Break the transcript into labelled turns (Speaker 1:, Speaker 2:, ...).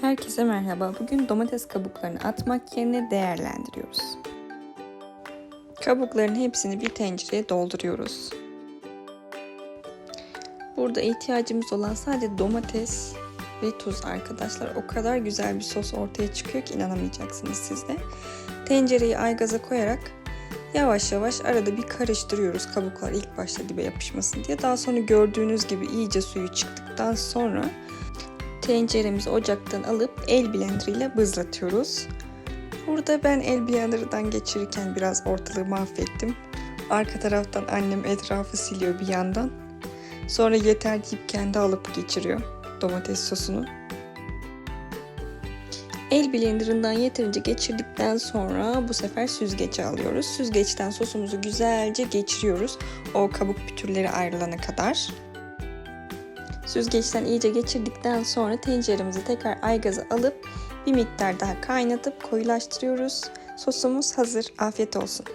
Speaker 1: Herkese merhaba. Bugün domates kabuklarını atmak yerine değerlendiriyoruz. Kabukların hepsini bir tencereye dolduruyoruz. Burada ihtiyacımız olan sadece domates ve tuz arkadaşlar. O kadar güzel bir sos ortaya çıkıyor ki inanamayacaksınız siz de. Tencereyi aygaza koyarak yavaş yavaş arada bir karıştırıyoruz kabuklar ilk başta dibe yapışmasın diye. Daha sonra gördüğünüz gibi iyice suyu çıktıktan sonra tenceremizi ocaktan alıp el blender ile bızlatıyoruz. Burada ben el blenderdan geçirirken biraz ortalığı mahvettim. Arka taraftan annem etrafı siliyor bir yandan. Sonra yeter deyip kendi alıp geçiriyor domates sosunu. El blenderından yeterince geçirdikten sonra bu sefer süzgece alıyoruz. Süzgeçten sosumuzu güzelce geçiriyoruz. O kabuk pütürleri ayrılana kadar. Süzgeçten iyice geçirdikten sonra tenceremizi tekrar aygaza alıp bir miktar daha kaynatıp koyulaştırıyoruz. Sosumuz hazır. Afiyet olsun.